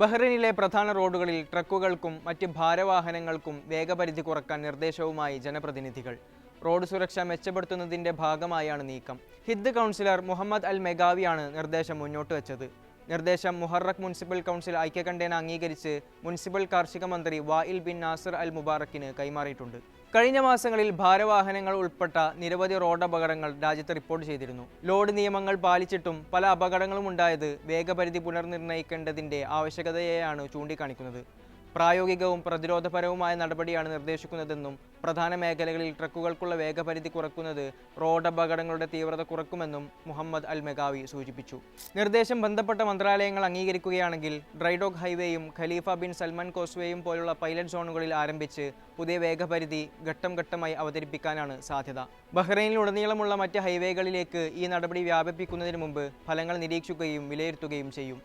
ബഹ്റൈനിലെ പ്രധാന റോഡുകളിൽ ട്രക്കുകൾക്കും മറ്റ് ഭാരവാഹനങ്ങൾക്കും വേഗപരിധി കുറയ്ക്കാൻ നിർദ്ദേശവുമായി ജനപ്രതിനിധികൾ. റോഡ് സുരക്ഷ മെച്ചപ്പെടുത്തുന്നതിന്റെ ഭാഗമായാണ് നീക്കം. ഹിദ് കൗൺസിലർ മുഹമ്മദ് അൽ മെഗാവിയാണ് നിർദ്ദേശം മുന്നോട്ട് വച്ചത്. നിർദ്ദേശം മുഹറക് മുനിസിപ്പൽ കൗൺസിൽ ഐക്യകണ്ഠേന അംഗീകരിച്ച് മുനിസിപ്പൽ കാർഷിക മന്ത്രി വായിൽ ബിൻ നാസർ അൽ മുബാറക്കിന് കൈമാറിയിട്ടുണ്ട്. കഴിഞ്ഞ മാസങ്ങളിൽ ഭാരവാഹനങ്ങൾ ഉൾപ്പെട്ട നിരവധി റോഡ് അപകടങ്ങൾ രാജ്യത്ത് റിപ്പോർട്ട് ചെയ്തിരുന്നു. ലോഡ് നിയമങ്ങൾ പാലിച്ചിട്ടും പല അപകടങ്ങളും ഉണ്ടായത് വേഗപരിധി പുനർനിർണയിക്കേണ്ടതിന്റെ ആവശ്യകതയെയാണ് ചൂണ്ടിക്കാണിക്കുന്നത്. പ്രായോഗികവും പ്രതിരോധപരവുമായ നടപടിയാണ് നിർദ്ദേശിക്കുന്നതെന്നും പ്രധാന മേഖലകളിൽ ട്രക്കുകൾക്കുള്ള വേഗപരിധി കുറക്കുന്നത് റോഡ് അപകടങ്ങളുടെ തീവ്രത കുറക്കുമെന്നും മുഹമ്മദ് അൽ മെഗാവി സൂചിപ്പിച്ചു. നിർദ്ദേശം ബന്ധപ്പെട്ട മന്ത്രാലയങ്ങൾ അംഗീകരിക്കുകയാണെങ്കിൽ ഡ്രൈഡോഗ് ഹൈവേയും ഖലീഫ ബിൻ സൽമാൻ കോസ്വേയും പോലുള്ള പൈലറ്റ് സോണുകളിൽ ആരംഭിച്ച് പുതിയ വേഗപരിധി ഘട്ടം ഘട്ടമായി അവതരിപ്പിക്കാനാണ് സാധ്യത. ബഹ്റൈനിലുടനീളമുള്ള മറ്റ് ഹൈവേകളിലേക്ക് ഈ നടപടി വ്യാപിപ്പിക്കുന്നതിന് മുമ്പ് ഫലങ്ങൾ നിരീക്ഷിക്കുകയും വിലയിരുത്തുകയും ചെയ്യും.